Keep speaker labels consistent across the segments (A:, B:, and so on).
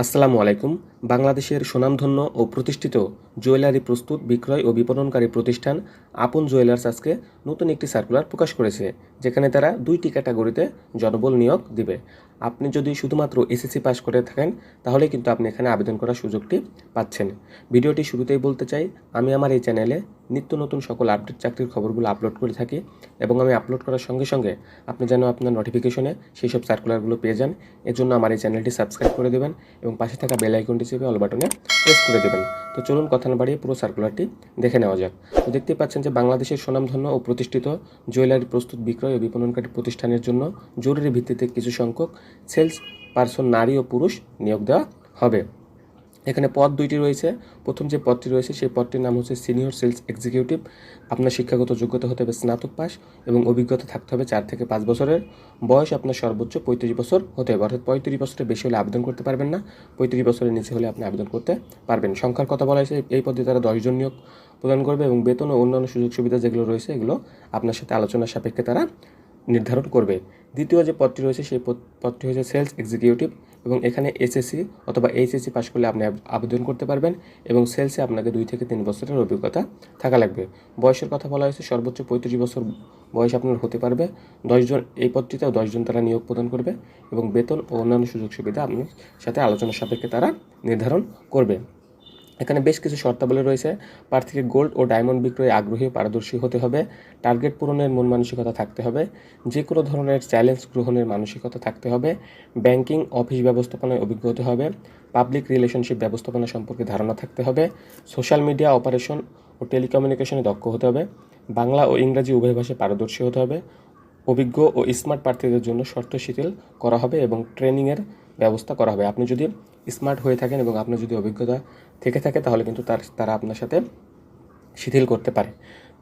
A: আসসালামু আলাইকুম। বাংলাদেশের সুনামধন্য ও প্রতিষ্ঠিত জুয়েলারি প্রস্তুত বিক্রয় ও বিপণনকারী প্রতিষ্ঠান আপন জুয়েলার্স আজকে নতুন একটি সার্কুলার প্রকাশ করেছে, যেখানে তারা দুইটি ক্যাটাগরিতে জনবল নিয়োগ দিবে। আপনি যদি শুধুমাত্র এসএসসি পাস করে থাকেন, তাহলে কিন্তু আপনি এখানে আবেদন করার সুযোগটি পাচ্ছেন। ভিডিওটি শুরুতেই বলতে চাই, আমি আমার এই চ্যানেলে নিত্য নতুন সকল আপডেট চাকরির খবরগুলো আপলোড করে থাকি এবং আমি আপলোড করার সঙ্গে সঙ্গে আপনি যেন আপনার নোটিফিকেশনে সেই সব সার্কুলারগুলো পেয়ে যান, এজন্য আমার এই চ্যানেলটি সাবস্ক্রাইব করে দেবেন এবং পাশে থাকা বেল আইকনটি চেপে অল বাটনে প্রেস করে দেবেন। তো চলুন কথা বাড়িয়ে পুরো সার্কুলারটি দেখে নেওয়া যাক। তো দেখতে পাচ্ছেন যে বাংলাদেশের সুনামধন্য ও প্রতিষ্ঠিত জুয়েলারি প্রস্তুত বিক্রয় ও বিপণনকারী প্রতিষ্ঠানের জন্য জরুরি ভিত্তিতে কিছু সংখ্যক সেলস, পার্সন, নারী ও পুরুষ নিয়োগ দেওয়া হবে। এখানে পদ দুইটি রয়েছে। প্রথম যে পদটি রয়েছে, সেই পদটির নাম হচ্ছে সিনিয়র সেলস এক্সিকিউটিভ। আপনার শিক্ষাগত যোগ্যতা হতে হবে স্নাতক পাস এবং অভিজ্ঞতা থাকতে হবে চার থেকে পাঁচ বছরের। বয়স আপনার সর্বোচ্চ পঁয়ত্রিশ বছর হতে হবে। অর্থাৎ পঁয়ত্রিশ বছরের বেশি হলে আবেদন করতে পারবেন না। পঁয়ত্রিশ বছরের নিচে হলে আপনি আবেদন করতে পারবেন। সংখ্যার কথা বলা হয়েছে, এই পদে তারা দশজন নিয়োগ প্রদান করবে এবং বেতন ও অন্যান্য সুযোগ সুবিধা যেগুলো রয়েছে, এগুলো আপনার সাথে আলোচনার সাপেক্ষে তারা নির্ধারণ করবে। দ্বিতীয় যে পদটি রয়েছে, সেই পদ- পদটি হচ্ছে সেলস এক্সিকিউটিভ। এবং এখানে এসএসসি অথবা এইচএসসি পাশ করলে আপনি আবেদন করতে পারবেন এবং সেলসে আপনাকে দুই থেকে তিন বছরের অভিজ্ঞতা থাকা লাগবে। বয়সের কথা বলা হয়েছে, সর্বোচ্চ পঁয়ত্রিশ বছর বয়স আপনার হতে পারবে। দশজন এই পদটিতেও দশজন তারা নিয়োগ প্রদান করবে এবং বেতন ও অন্যান্য সুযোগ সুবিধা আপনার সাথে আলোচনার সাপেক্ষে তারা নির্ধারণ করবে। এখানে বেশ কিছু শর্তাবলী রয়েছে। প্রার্থীকে গোল্ড ও ডায়মন্ড বিক্রয়ে আগ্রহী পারদর্শী হতে হবে। টার্গেট পূরণের মন মানসিকতা থাকতে হবে। যে কোনো ধরনের চ্যালেঞ্জ গ্রহণের মানসিকতা থাকতে হবে। ব্যাংকিং অফিস ব্যবস্থাপনায় অভিজ্ঞ হতে হবে। পাবলিক রিলেশনশিপ ব্যবস্থাপনা সম্পর্কে ধারণা থাকতে হবে। সোশ্যাল মিডিয়া অপারেশন ও টেলিকমিউনিকেশনে দক্ষ হতে হবে। বাংলা ও ইংরাজি উভয় ভাষায় পারদর্শী হতে হবে। অভিজ্ঞ ও স্মার্ট প্রার্থীদের জন্য শর্ত শিথিল করা হবে এবং ট্রেনিংয়ের ব্যবস্থা করা হবে। আপনি যদি স্মার্ট হয়ে থাকেন এবং আপনার যদি অভিজ্ঞতা থেকে থাকে, তাহলে কিন্তু তার, তারা আপনার সাথে শিথিল করতে পারে।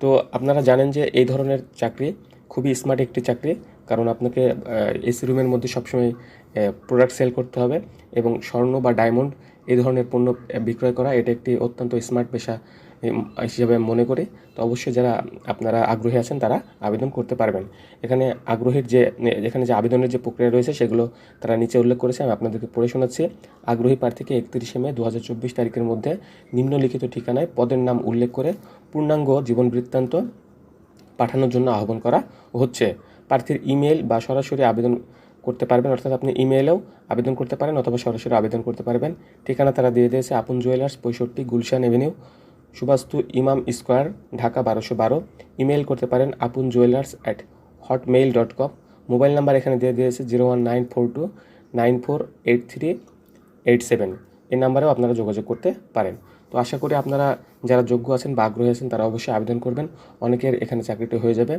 A: তো আপনারা জানেন যে এই ধরনের চাকরি খুবই স্মার্ট একটি চাকরি, কারণ আপনাকে এসি রুমের মধ্যে সবসময় প্রোডাক্ট সেল করতে হবে এবং স্বর্ণ বা ডায়মন্ড এই ধরনের পণ্য বিক্রয় করা, এটা একটি অত্যন্ত স্মার্ট পেশা। হিসেবে মনে করি, তো অবশ্যই যারা আপনারা আগ্রহী আছেন তারা আবেদন করতে পারবেন। এখানে আগ্রহের যে এখানে যে আবেদনের যে প্রক্রিয়া রয়েছে সেগুলো তারা নিচে উল্লেখ করেছে, আমি আপনাদেরকে পড়ে শোনাচ্ছি। আগ্রহী প্রার্থীকে একত্রিশে মে দু হাজার চব্বিশ তারিখের মধ্যে নিম্নলিখিত ঠিকানায় পদের নাম উল্লেখ করে পূর্ণাঙ্গ জীবন বৃত্তান্ত পাঠানোর জন্য আহ্বান করা হচ্ছে। প্রার্থীর ইমেল বা সরাসরি আবেদন করতে পারবেন, অর্থাৎ আপনি ইমেলেও আবেদন করতে পারেন অথবা সরাসরি আবেদন করতে পারবেন। ঠিকানা তারা দিয়ে দিয়েছে, আপন জুয়েলার্স, পঁয়ষট্টি, গুলশান এভিনিউ সুবাস্তু ইমাম স্কোয়ার, ঢাকা বারোশো বারো। ইমেল করতে পারেন Apan jewellers at hotmail dot com mobile number এখানে দিয়ে দিয়েছে zero one nine four two nine four eight three eight seven. এই নাম্বারেও আপনারা যোগাযোগ করতে পারেন। তো আশা করি আপনারা যারা যোগ্য আছেন বা আগ্রহী আছেন, তারা অবশ্যই আবেদন করবেন। অনেকের এখানে চাকরিটি হয়ে যাবে।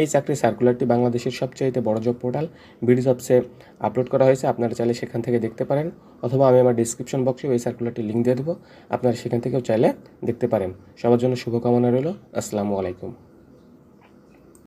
A: এই চাকরির সার্কুলারটি বাংলাদেশের সবচেয়ে বড় জব পোর্টাল বিডি জবসে আপলোড করা হয়েছে। আপনারা চাইলে সেখান থেকে দেখতে পারেন। অথবা আমি আমার ডিসক্রিপশন বক্সে এই সার্কুলারটি লিঙ্ক দিয়ে দেবো। আপনারা সেখান থেকেও চাইলে দেখতে পারেন। সবার জন্য শুভকামনা রইল। আসসালামু আলাইকুম।